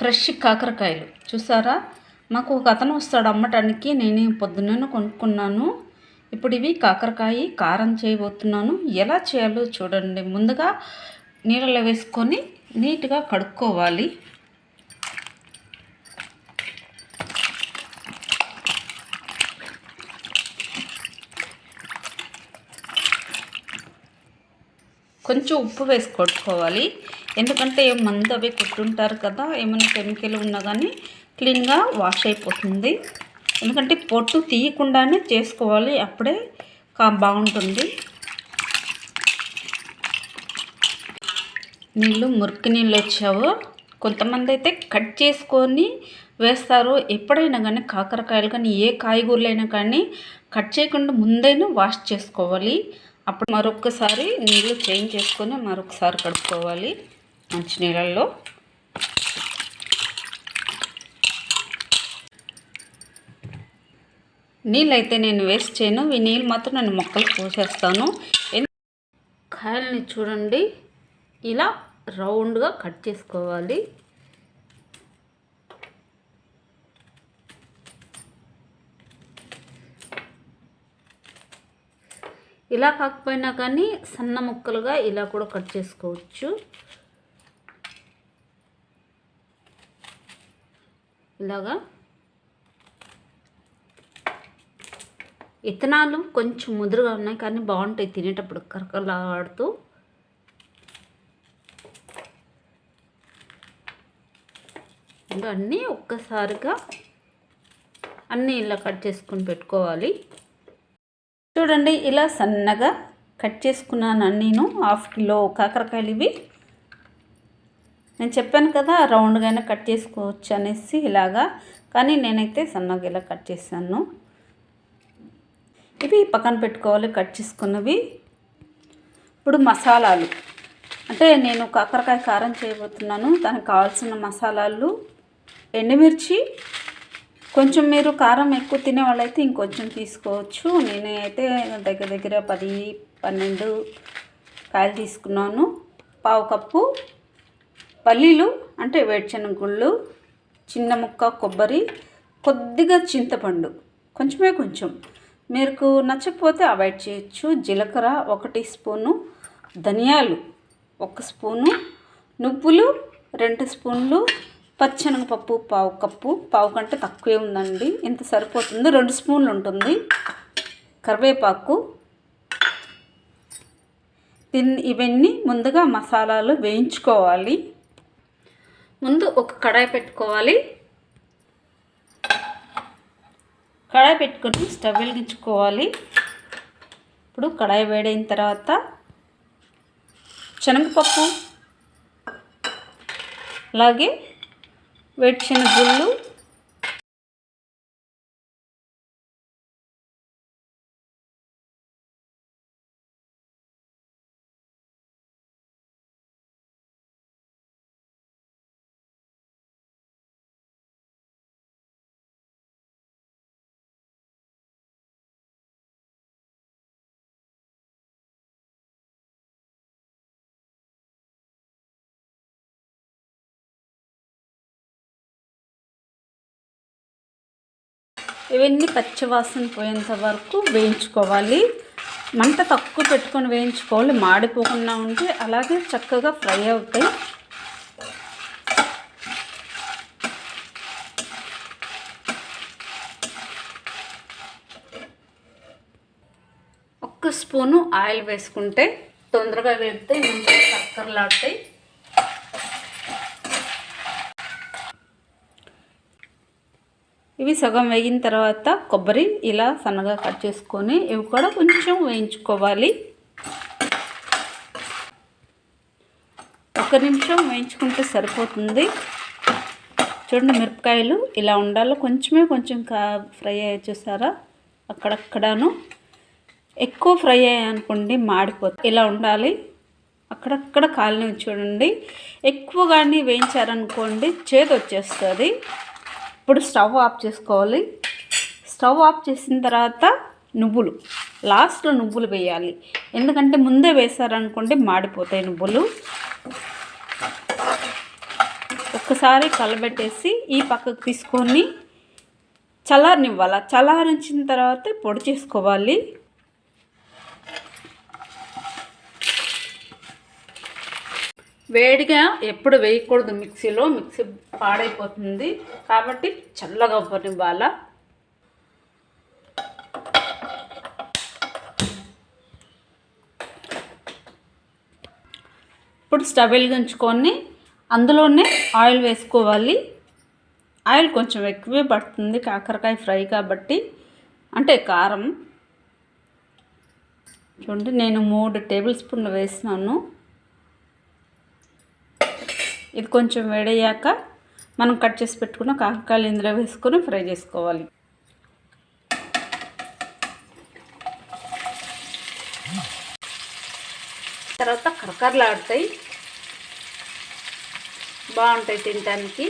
Fresh కాకరకాయలు. చూసారా? మాకు ఒక అతను వస్తాడు అమ్మటానికి. నేను పొద్దున్నే కొనుక్కున్నాను. ఇప్పుడు ఇవి కాకరకాయ కారం చేయబోతున్నాను. ఎలా చేయాలో చూడండి. ముందుగా నీళ్ళలో వేసుకొని నీట్గా కడుక్కోవాలి. కొంచెం ఉప్పు వేసి కొట్టుకోవాలి ఎందుకంటే ఏం మందు అవి కొట్టుంటారు కదా ఏమైనా కెమికల్ ఉన్నా కానీ క్లీన్గా వాష్ అయిపోతుంది. ఎందుకంటే పొట్టు తీయకుండానే చేసుకోవాలి అప్పుడే కా బాగుంటుంది. నీళ్ళు మురికి నీళ్ళు వచ్చావు. కొంతమంది అయితే కట్ చేసుకొని వేస్తారు. ఎప్పుడైనా కానీ కాకరకాయలు కానీ ఏ కాయగూరలైనా కానీ కట్ చేయకుండా ముందైనా వాష్ చేసుకోవాలి. అప్పుడు మరొకసారి నీళ్ళు చేంజ్ చేసుకొని మరొకసారి కడుక్కోవాలి. మంచి నీళ్ళల్లో. నీళ్ళు అయితే నేను వేస్ట్ చేయను. ఈ నీళ్ళు మాత్రం నేను మొక్కలు పోసేస్తాను కాయల్ని చూడండి. ఇలా రౌండ్గా కట్ చేసుకోవాలి. ఇలా కాకపోయినా కానీ సన్న ముక్కలుగా ఇలా కూడా కట్ చేసుకోవచ్చు. ఇలాగా. ఇత్తనాలు కొంచెం ముదురుగా ఉన్నాయి కానీ బాగుంటాయి తినేటప్పుడు. కరకలాడుతూ ఇంకా అన్నీ ఒక్కసారిగా అన్నీ ఇలా కట్ చేసుకొని పెట్టుకోవాలి. చూడండి ఇలా సన్నగా కట్ చేసుకున్నాను నేను హాఫ్ కిలో కాకరకాయలు ఇవి. నేను చెప్పాను కదా రౌండ్గానే కట్ చేసుకోవచ్చు అనేసి ఇలాగా. కానీ నేనైతే సన్నగా ఇలా కట్ చేశాను. ఇవి పక్కన పెట్టుకోవాలి కట్ చేసుకున్నవి. ఇప్పుడు మసాలాలు. అంటే నేను కాకరకాయ కారం చేయబోతున్నాను. దానికి కావాల్సిన మసాలాలు ఎండుమిర్చి. కొంచెం మీరు కారం ఎక్కువ తినే వాళ్ళైతే ఇంకొంచెం తీసుకోవచ్చు. నేనైతే దగ్గర దగ్గర పది పన్నెండు కాయలు తీసుకున్నాను. పావు కప్పు. పల్లీలు అంటే వేడిచెనగుళ్ళు చిన్న ముక్క కొబ్బరి కొద్దిగా చింతపండు కొంచెమే కొంచెం. మీకు నచ్చకపోతే అవాయిడ్ చేయొచ్చు. జీలకర్ర ఒకటి స్పూను ధనియాలు ఒక స్పూను నువ్వులు రెండు స్పూన్లు పచ్చనగపప్పు పావు కప్పు. పావు కంటే తక్కువే ఉందండి. ఇంత సరిపోతుంది. రెండు స్పూన్లు ఉంటుంది. కరివేపాకు. దీన్ని ఇవన్నీ ముందుగా మసాలాలు వేయించుకోవాలి. ముందు ఒక కడాయి పెట్టుకోవాలి. కడాయి పెట్టుకొని స్టవ్ వెలిగించుకోవాలి. ఇప్పుడు కడాయి వేడైన తర్వాత శనగపప్పు అలాగే వేడిచిన గుళ్ళు ఇవన్నీ పచ్చివాసన పోయేంత వరకు వేయించుకోవాలి. మంట తక్కువ పెట్టుకొని వేయించుకోవాలి. మాడిపోకుండా ఉంటే అలాగే చక్కగా ఫ్రై అవుతాయి. ఒక్క స్పూను ఆయిల్ వేసుకుంటే తొందరగా వేపుతాయి మంచిగా కక్కర్లాడతాయి ఇవి సగం వేగిన తర్వాత కొబ్బరి ఇలా సన్నగా కట్ చేసుకొని ఇవి కూడా కొంచెం వేయించుకోవాలి. ఒక నిమిషం వేయించుకుంటే సరిపోతుంది. చూడండి మిరపకాయలు ఇలా ఉండాలి. కొంచెమే కొంచెం కా ఫ్రై అయ్యి చూసారా? అక్కడక్కడను. ఎక్కువ ఫ్రై అయ్యాయి అనుకోండి మాడిపోతుంది ఇలా ఉండాలి. అక్కడక్కడ కాలనీ చూడండి. ఎక్కువ కానీ వేయించారనుకోండి చేదు వచ్చేస్తుంది ఇప్పుడు స్టవ్ ఆఫ్ చేసుకోవాలి. స్టవ్ ఆఫ్ చేసిన తర్వాత నువ్వులు. లాస్ట్లో నువ్వులు వేయాలి. ఎందుకంటే ముందే వేసారనుకోండి మాడిపోతాయి నువ్వులు. ఒక్కసారి కలబెట్టేసి ఈ పక్కకు తీసుకొని చల్లారనివ్వాలి? చల్లారించిన తర్వాత పొడి చేసుకోవాలి. వేడిగా ఎప్పుడు వేయకూడదు మిక్సీలో మిక్సీ పాడైపోతుంది. కాబట్టి చల్లగా పనివ్వాల ఇప్పుడు స్టవ్ వెలిగించుకొని అందులోనే ఆయిల్ వేసుకోవాలి. ఆయిల్ కొంచెం ఎక్కువే పడుతుంది కాకరకాయ ఫ్రై కాబట్టి. అంటే కారం. చూడండి నేను మూడు టేబుల్ స్పూన్లు వేసినాను. ఇది కొంచెం వేడయ్యాక మనం కట్ చేసి పెట్టుకున్న కాకరకాయలు ఇందులో వేసుకొని ఫ్రై చేసుకోవాలి. తర్వాత కరకరలాడుతాయి బాగుంటాయి తినడానికి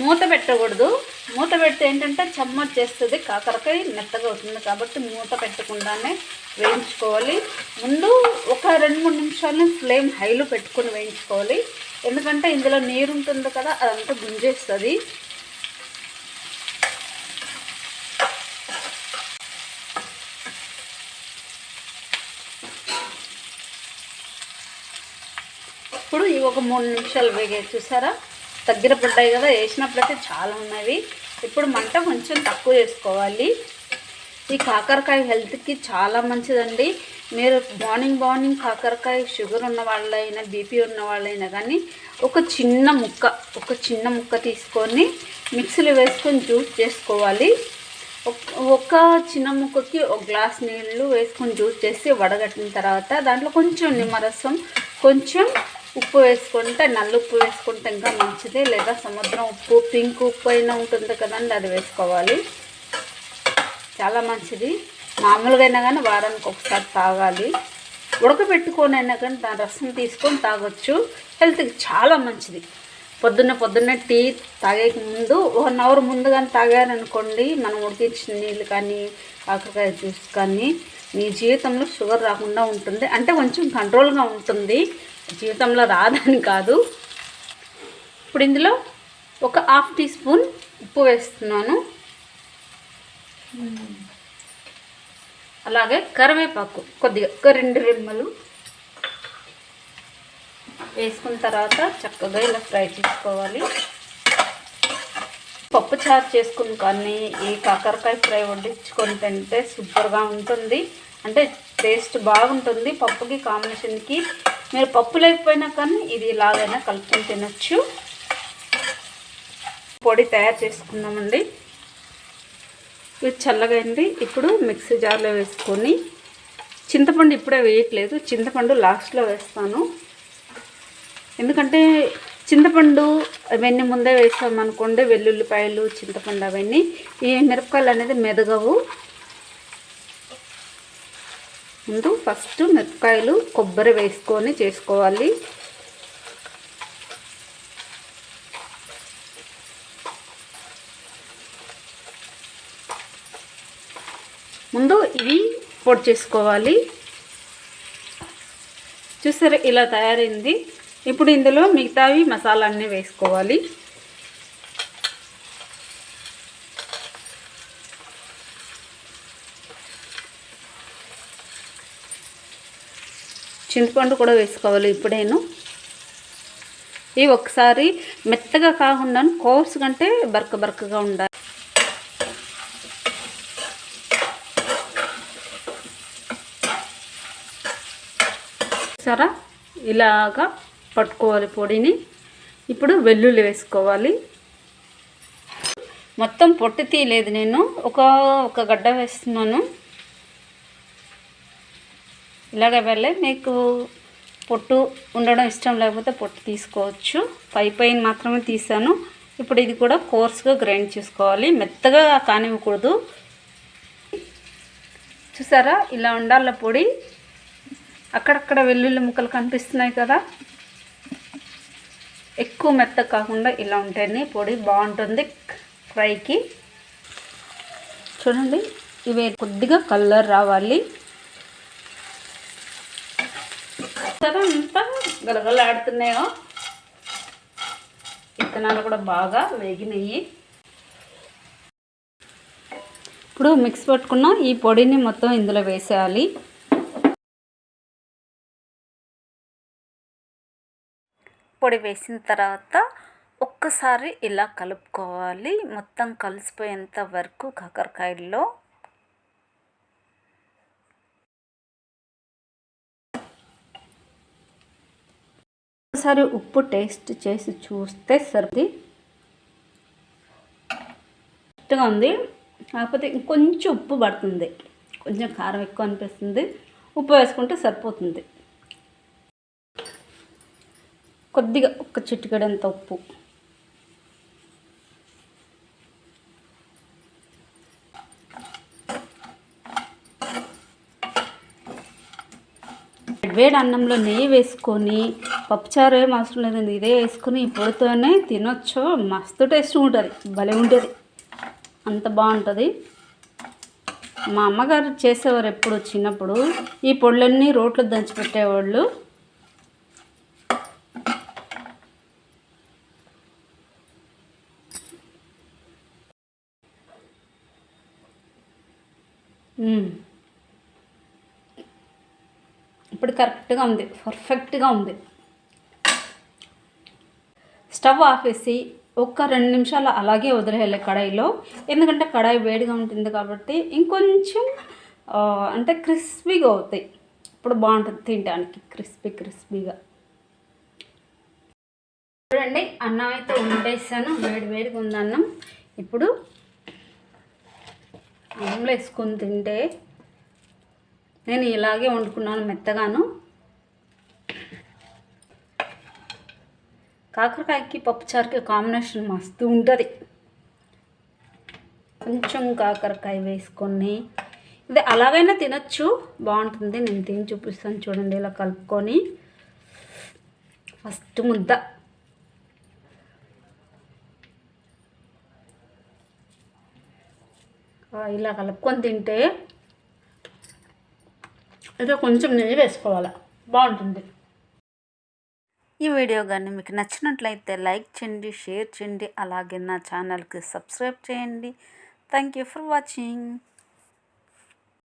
మూత పెట్టకూడదు. మూత పెడితే ఏంటంటే చమ్మచ్ చేస్తుంది కాకరకాయ మెత్తగా అవుతుంది కాబట్టి మూత పెట్టకుండానే వేయించుకోవాలి. ముందు ఒక రెండు మూడు నిమిషాలు ఫ్లేమ్ హైలో పెట్టుకొని వేయించుకోవాలి. ఎందుకంటే ఇందులో నీరు ఉంటుంది కదా అదంతా గుంజేస్తుంది. ఇప్పుడు ఇవి ఒక మూడు నిమిషాలు వేగే చూసారా? దగ్గర పడ్డాయి కదా వేసినప్పుడైతే చాలా ఉన్నవి. ఇప్పుడు మంట కొంచెం తక్కువ చేసుకోవాలి. ఈ కాకరకాయ హెల్త్కి చాలా మంచిదండి. మీరు మార్నింగ్ మార్నింగ్ కాకరకాయ షుగర్ ఉన్న వాళ్ళైనా బీపీ ఉన్న వాళ్ళైనా కానీ ఒక చిన్న ముక్క ఒక చిన్న ముక్క తీసుకొని మిక్సీలో వేసుకొని జ్యూస్ చేసుకోవాలి. ఒక చిన్న ముక్కకి ఒక గ్లాస్ నీళ్ళు వేసుకొని జ్యూస్ చేసి వడగట్టిన తర్వాత దాంట్లో కొంచెం నిమ్మరసం కొంచెం ఉప్పు వేసుకుంటే నల్ల ఉప్పు వేసుకుంటే ఇంకా మంచిది. లేదా సముద్రం ఉప్పు పింక్ ఉప్పు అయినా ఉంటుంది కదండి అది వేసుకోవాలి. చాలా మంచిది. మామూలుగా అయినా కానీ వారానికి ఒకసారి తాగాలి. ఉడకబెట్టుకొని అయినా కానీ దాని రసం తీసుకొని తాగొచ్చు. హెల్త్కి చాలా మంచిది. పొద్దున్న పొద్దున్న టీ తాగే ముందు వన్ అవర్ ముందు కానీ తాగారనుకోండి మనం ఉడికించిన నీళ్ళు కానీ కాకరకాయ జ్యూస్ కానీ మీ జీవితంలో షుగర్ రాకుండా ఉంటుంది. అంటే కొంచెం కంట్రోల్గా ఉంటుంది. జీవితంలో రాదని కాదు. ఇప్పుడు ఇందులో ఒక హాఫ్ టీ స్పూన్ ఉప్పు వేస్తున్నాను. అలాగే కరివేపాకు కొద్దిగా ఒక రెండు రెమ్మలు వేసుకున్న తర్వాత చక్కగా ఇలా ఫ్రై చేసుకోవాలి. పప్పు చారు చేసుకుని కానీ ఈ కాకరకాయ ఫ్రై వడ్డించుకొని తింటే సూపర్గా ఉంటుంది. అంటే టేస్ట్ బాగుంటుంది. పప్పుకి కాంబినేషన్కి మీరు పప్పు లేకపోయినా కానీ ఇది ఇలాగైనా కలుపుకొని తినచ్చు. పొడి తయారు చేసుకుందామండి. ఇది చల్లగైంది ఇప్పుడు మిక్సీ జార్లో వేసుకొని చింతపండు ఇప్పుడే వేయట్లేదు. చింతపండు లాస్ట్లో వేస్తాను. ఎందుకంటే చింతపండు అవన్నీ ముందే వేసామనుకోండి వెల్లుల్లిపాయలు చింతపండు అవన్నీ ఈ మిరపకాయలు అనేది మెదగవు. ముందు ఫస్ట్ మిరపకాయలు కొబ్బరి వేసుకొని చేసుకోవాలి. ముందు ఇవి పొడి చేసుకోవాలి. చూసారా ఇలా తయారైంది. ఇప్పుడు ఇందులో మిగతావి మసాలా అన్నీ వేసుకోవాలి. చింతపండు కూడా వేసుకోవాలి ఇప్పుడేను. ఇవి ఒకసారి మెత్తగా కాకుండా కోర్స్ కంటే బరక బరకగా ఉండాలి. సరా ఇలాగా పట్టుకోవాలి పొడిని. ఇప్పుడు వెల్లుల్లి వేసుకోవాలి. మొత్తం పొట్టు తీయలేదు నేను. ఒక ఒక గడ్డ వేస్తున్నాను. ఇలాగ వెళ్ళే మీకు పొట్టు ఉండడం ఇష్టం లేకపోతే పొట్టు తీసుకోవచ్చు. పై పైన మాత్రమే తీసాను. ఇప్పుడు ఇది కూడా కోర్స్గా గ్రైండ్ చేసుకోవాలి. మెత్తగా కానివ్వకూడదు. చూసారా? ఇలా ఉండాల పొడి. అక్కడక్కడ వెల్లుల్లి ముక్కలు కనిపిస్తున్నాయి కదా? ఎక్కువ మెత్త కాకుండా ఇలా ఉంటేనే పొడి బాగుంటుంది ఫ్రైకి. చూడండి ఇవి కొద్దిగా కలర్ రావాలి. కదా ఎంత గలగలాడుతున్నాయో. విత్తనాలు కూడా బాగా వేగినాయి. ఇప్పుడు మిక్స్ పట్టుకున్న ఈ పొడిని మొత్తం ఇందులో వేసేయాలి. పొడి వేసిన తర్వాత ఒక్కసారి ఇలా కలుపుకోవాలి. మొత్తం కలిసిపోయేంత వరకు కాకరకాయల్లో ఒక్కసారి ఉప్పు టేస్ట్ చేసి చూస్తే సరిది కరెక్ట్గా ఉంది. కాకపోతే ఇంకొంచెం ఉప్పు పడుతుంది. కొంచెం కారం ఎక్కువ అనిపిస్తుంది. ఉప్పు వేసుకుంటే సరిపోతుంది. కొద్దిగా ఒక చిటికెడంత ఉప్పు. వేడి అన్నంలో నెయ్యి వేసుకొని పప్పుచారు ఏం అవసరం లేదండి ఇదే వేసుకొని ఈ పొడితోనే తినొచ్చు. మస్తు టేస్ట్ ఉంటుంది భలే ఉంటుంది. అంత బాగుంటుంది. మా అమ్మగారు చేసేవారు ఎప్పుడు చిన్నప్పుడు. ఈ పొడులన్నీ రోట్లో దంచిపెట్టేవాళ్ళు Mm. కరెక్ట్గా ఉంది. పర్ఫెక్ట్గా ఉంది. స్టవ్ ఆఫేసి ఒక్క రెండు నిమిషాలు అలాగే వదిలేయాలి కడాయిలో. ఎందుకంటే కడాయి వేడిగా ఉంటుంది కాబట్టి ఇంకొంచెం అంటే క్రిస్పీగా అవుతాయి. ఇప్పుడు బాగుంటుంది తినడానికి క్రిస్పీ క్రిస్పీగా. చూడండి అన్నం అయితే వండేసాను. వేడి వేడిగా ఉంది అన్నం. ఇప్పుడు అన్నంలో వేసుకొని తింటే నేను ఇలాగే వండుకున్నాను మెత్తగాను. కాకరకాయకి పప్పుచారుకి కాంబినేషన్ మస్తు ఉంటుంది. కొంచెం కాకరకాయ వేసుకొని ఇది అలాగైనా తినచ్చు బాగుంటుంది. నేను తిని చూపిస్తాను చూడండి ఇలా కలుపుకొని. ఫస్ట్ ముద్ద. ఇలా కలుపుకొని తింటే అయితే కొంచెం నెయ్యి వేసుకోవాలి? బాగుంటుంది. ఈ వీడియో కానీ మీకు నచ్చినట్లయితే లైక్ చేయండి షేర్ చేయండి అలాగే నా ఛానల్కి సబ్స్క్రైబ్ చేయండి. Thank you for watching.